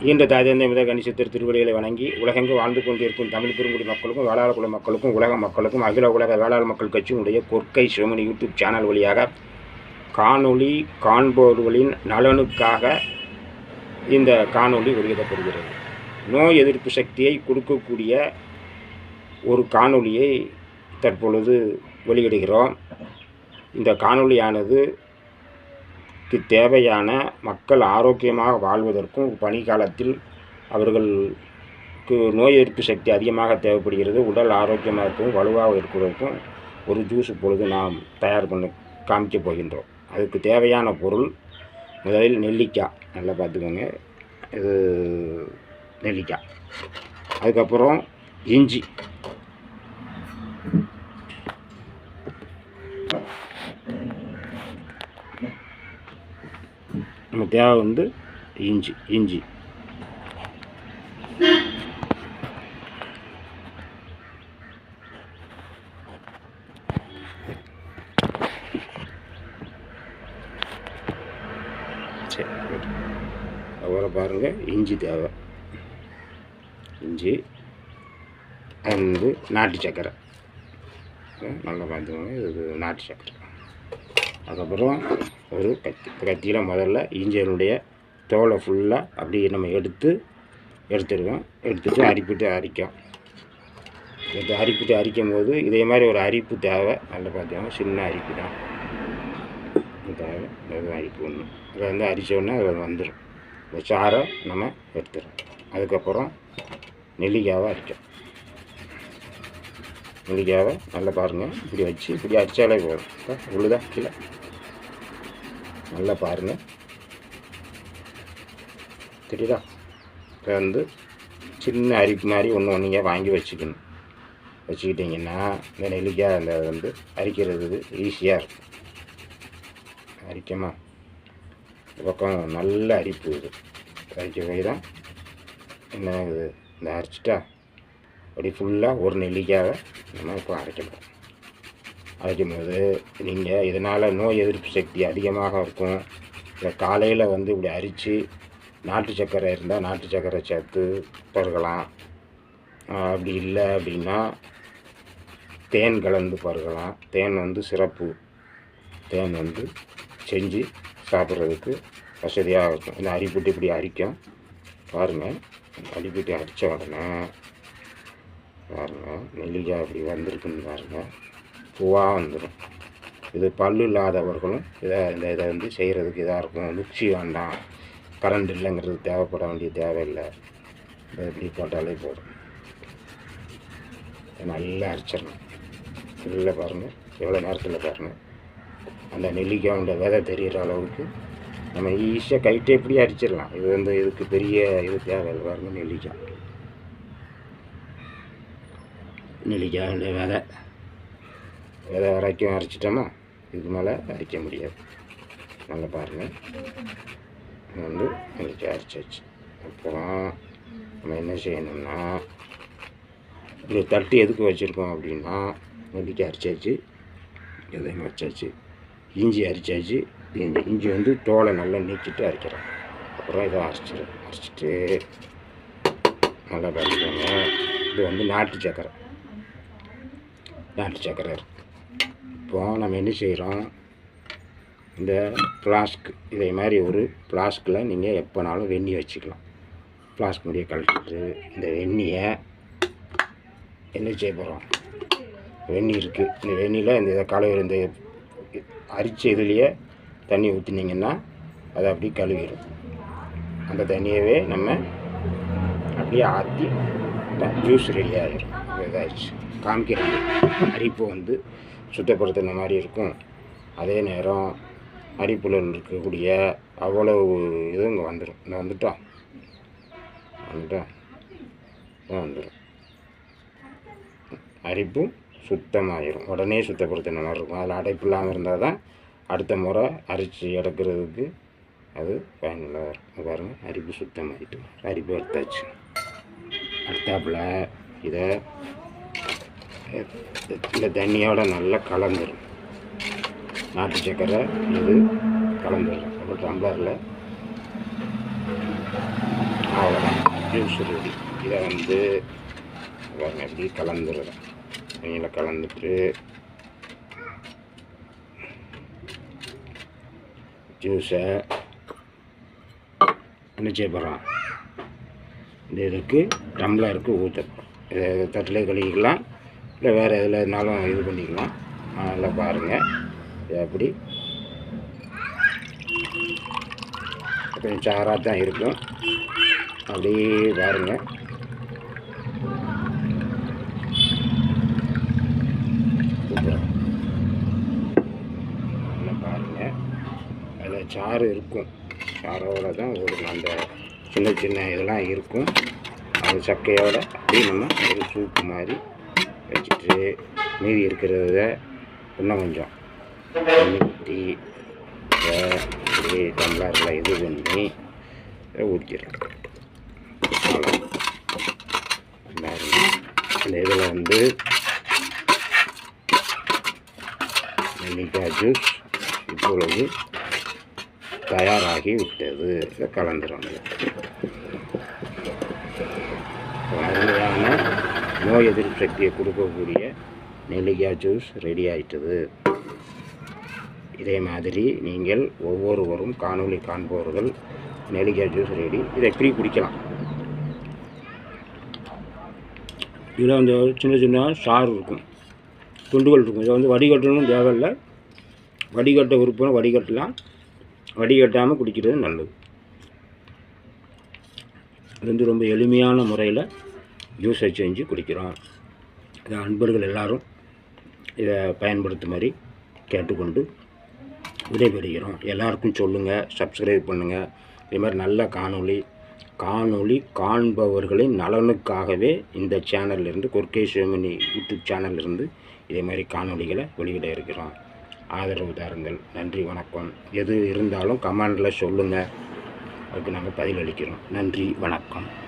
ஈன்ற தாஜந்த மித கணிசத்திர திருவடிகளை வணங்கி உலகெங்கு வாழ்ந்து கொண்டிருக்கும் தமிழ் பெருங்குடி மக்களுக்கும் வேளாள குல மக்களுக்கும் உலக மக்களுக்கும் அகில உலக வேளாளர் மக்கள் கட்சியினுடைய கொற்கை சிவமணி யூடியூப் சேனல் வழியாக காணொளி காண்பவர்களின் நலனுக்காக இந்த காணொளி வெளியிடப்படுகிறது. நோய் எதிர்ப்பு சக்தியை கொடுக்கக்கூடிய ஒரு காணொளியை தற்பொழுது வெளியிடுகிறோம். இந்த காணொளியானது க்கு தேவையான மக்கள் ஆரோக்கியமாக வாழ்வதற்கும் பனிக்காலத்தில் அவர்களுக்கு நோய் எதிர்ப்பு சக்தி அதிகமாக தேவைப்படுகிறது. உடல் ஆரோக்கியமாக இருக்கும் வலுவாக இருக்கிறதுக்கும் ஒரு ஜூஸ் இப்பொழுது நாம் தயார் பண்ண காமிக்கப் போகின்றோம். அதுக்கு தேவையான பொருள் முதலில் நெல்லிக்காய். நல்லா பார்த்துக்கோங்க. இது நெல்லிக்காய். அதுக்கப்புறம் இஞ்சி. நம்ம தேவை வந்து இஞ்சி இஞ்சி. சரி அப்புறம் பாருங்கள் இஞ்சி தேவை. இஞ்சி அது வந்து நாட்டு சக்கரை. நல்லா பார்த்துக்கோங்க இது நாட்டு சக்கரை. அதுக்கப்புறம் ஒரு கத்தி கத்தியில் முதல்ல இஞ்சியனுடைய தோலை ஃபுல்லாக அப்படியே நம்ம எடுத்து எடுத்துடுவோம். எடுத்துட்டு அரிப்பிட்டு அரிக்கும். எடுத்து அரிப்பிட்டு அரிக்கும் போது இதே மாதிரி ஒரு அரிப்பு தேவை. நல்லா பார்த்தீங்கன்னா சின்ன அரிப்பு தான். தேவை. அது அரிப்பு ஒன்று அதை வந்து அரித்தோடனே அது வந்துடும் இந்த சாரை நம்ம எடுத்துடும் அதுக்கப்புறம் நெல்லிக்காவை அரிக்கும் நெல்லிக்காவை நல்லா பாருங்கள் இப்படி வச்சு இப்படி அரிச்சாலே போதும் உள்ளுதா கீழே. நல்லா பாருங்கள் தெரியுதா? இப்போ வந்து சின்ன அரிப்பு மாதிரி ஒன்று ஒன்றுங்க வாங்கி வச்சுக்கணும். வச்சுக்கிட்டிங்கன்னா இந்த நெல்லிக்காய் அந்த வந்து அரிக்கிறது ஈஸியாக இருக்கும். அரிக்கமா. இந்த பக்கம் நல்ல அரிப்பு இது. அரிக்க போய் தான். என்ன இது? இந்த அரிச்சிட்டா? அப்படி ஃபுல்லாக ஒரு நெல்லிக்காவை நம்ம இப்போ அரைக்கணும். அரைக்கும் போது நீங்கள் இதனால் நோய் எதிர்ப்பு சக்தி அதிகமாக இருக்கும். இல்லை காலையில் வந்து இப்படி அரித்து நாட்டு சர்க்கரை இருந்தால் நாட்டு சர்க்கரை சேர்த்து பருகலாம். அப்படி இல்லை அப்படின்னா தேன் கலந்து பருகலாம். தேன் வந்து சிறப்பு. தேன் வந்து செஞ்சு சாப்பிட்றதுக்கு வசதியாக இருக்கும். இந்த அரிப்புட்டு இப்படி அரிக்கும். பாருங்கள் அரிப்புட்டு அரித்த உடனே பாருங்கள் நெல்லிக்காய் இப்படி வந்திருக்குன்னு பாருங்கள் பூவாக வந்துடும் இது பல்லு இல்லாதவர்களும் இதை இந்த இதை வந்து செய்கிறதுக்கு இதாக இருக்கும். மிக்சி வேண்டாம். கரண்ட் இல்லைங்கிறது தேவைப்பட வேண்டிய தேவையில்லை. இதை இப்படி போட்டாலே போதும். நல்லா அரைச்சிடணும். இல்லை பாருங்கள் எவ்வளோ நேரத்தில் பாருங்கள் அந்த நெல்லிக்காயோட விதை தெரிகிற அளவுக்கு நம்ம ஈஸியாக கைட்டே இப்படி அரிச்சிடலாம். இது வந்து இதுக்கு பெரிய இது தேவையில்லை பாருங்கள் நெல்லிக்காய் நெல்லிக்காய் நெல்லிக்காயோட விதை. விதை வரைக்கும் அரைச்சிட்டோமா? இதுக்கு மேலே அரைக்க முடியாது. நல்லா பாருங்கள் இது வந்து நெல்லிக்காய் அரைச்சாச்சு அப்புறம் நம்ம என்ன செய்யணும்னா இந்த தட்டு எதுக்கு வச்சுருக்கோம் அப்படின்னா நெல்லிக்காய் அரைச்சாச்சு எதையும் வச்சாச்சு. இஞ்சி அரைச்சாச்சு. இஞ்சி இஞ்சி வந்து தோலை நல்லா நீக்கிட்டு அரைக்கிறோம். அப்புறம் இதை அரைச்சிடும் அரைச்சிட்டு நல்லா பார்த்துக்கோங்க இது வந்து நாட்டு சக்கரை. நாட்டு சக்கரை இப்போது நம்ம என்ன செய்கிறோம் இந்த ஃப்ளாஸ்க் இதே மாதிரி ஒரு ஃப்ளாஸ்கில் நீங்கள் எப்போனாலும் வெந்நி வச்சுக்கலாம் ஃப்ளாஸ்க் முடிய கழட்டிட்டு இந்த வெந்நியை என்ன செய்ய போகிறோம் வெந்நி இருக்குது இந்த வெந்நியில் இந்த இதை கழுவி இந்த அரிச்ச இதுலேயே தண்ணி ஊற்றினீங்கன்னா அதை அப்படியே கழுவிடும் அந்த தண்ணியவே நம்ம அப்படியே ஆற்றி ஜூஸ் ரெடி ஆகிடும் இதாகிடுச்சு காமிக்கிறது அரிப்பு வந்து சுத்தப்படுத்தின மாதிரி இருக்கும். அதே நேரம் அரிப்புல இருக்கக்கூடிய அவ்வளவு இதுவும் இங்கே வந்துடும் இங்கே வந்துட்டோம் வந்துட்டோம் வந்துடும் அரிப்பும் சுத்தமாயிரும். உடனே சுத்தப்படுத்தின மாதிரி இருக்கும். அதில் அடைப்பு இல்லாமல் இருந்தால் தான் அடுத்த முறை அரிச்சு எடுக்கிறதுக்கு அது பயனுள்ளதாக இருக்கும். பாருங்கள் அரிப்பு சுத்தமாகிட்டு அரிப்பு எடுத்தாச்சு. அடுத்தாப்புல இதை இந்த தண்ணியோட நல்லா கலந்துடும் நாட்டு சக்கரை இது கலந்துடும் அப்புறம் டம்ளரில் அவ்வளோதான் ஜூஸ் ரெடி இதை வந்து பாருங்க எப்படி கலந்துருவேன் தண்ணியில் கலந்துட்டு ஜூஸை என்ன போகிறோம் இந்த இதுக்கு டம்ளருக்கு ஊற்றணும் இதை தட்டிலே கழுவிக்கலாம். இல்லை வேறு எதில் இருந்தாலும் இது பண்ணிக்கலாம். நல்லா பாருங்கள் எப்படி? அப்படி கொஞ்சம் சாராக தான் இருக்கும். அப்படியே பாருங்கள் பாருங்கள் அதில் சாறு இருக்கும். சாரோட தான் ஒரு அந்த சின்ன சின்ன இதெல்லாம் இருக்கும். அது சக்கையோடு அப்படியே நம்ம ஒரு சூப்பு மாதிரி வச்சுட்டு மீதி இருக்கிறத இன்னும் கொஞ்சம் ஊற்றி டம்ளரில் இது பண்ணி ஊற்றிடுறேன் அந்த இந்த இதில் வந்து நெல்லிக்காய் ஜூஸ் இப்பொழுது தயாராகி விட்டது. கலந்துடும் அருமையான நோய் எதிர்ப்பு சக்தியை கொடுக்கக்கூடிய நெல்லிக்காய் ஜூஸ் ரெடி ஆயிட்டது. இதே மாதிரி நீங்கள் ஒவ்வொருவரும் காணொளி காண்பவர்கள் நெல்லிக்காய் ஜூஸ் ரெடி இதை எப்படி குடிக்கலாம். இதில் வந்து சின்ன சின்ன சாறு இருக்கும். துண்டுகள் இருக்கும். இதை வந்து வடிகட்டணும் தேவையில்லை. வடிகட்ட விருப்பம் வடிகட்டலாம். வடிகட்டாமல் குடிக்கிறது நல்லது. இது வந்து ரொம்ப எளிமையான முறையில் ஜூஸை செஞ்சு குடிக்கிறோம். இதை அன்பர்கள் எல்லாரும் இதை பயன்படுத்துமாறு கேட்டுக்கொண்டு விடைபெறுகிறோம். எல்லாருக்கும் சொல்லுங்கள் சப்ஸ்கிரைப் பண்ணுங்கள் இது மாதிரி நல்ல காணொளி காணொளி காண்பவர்களின் நலனுக்காகவே இந்த சேனல்லேருந்து கொர்க்கை சிவமணி யூடியூப் சேனல்லேருந்து இதே மாதிரி காணொளிகளை வெளியிட இருக்கிறோம். ஆதரவு தாருங்கள். நன்றி வணக்கம். எது இருந்தாலும் கமெண்டில் சொல்லுங்கள் அதுக்கு நாங்கள் பதிலளிக்கிறோம். நன்றி வணக்கம்.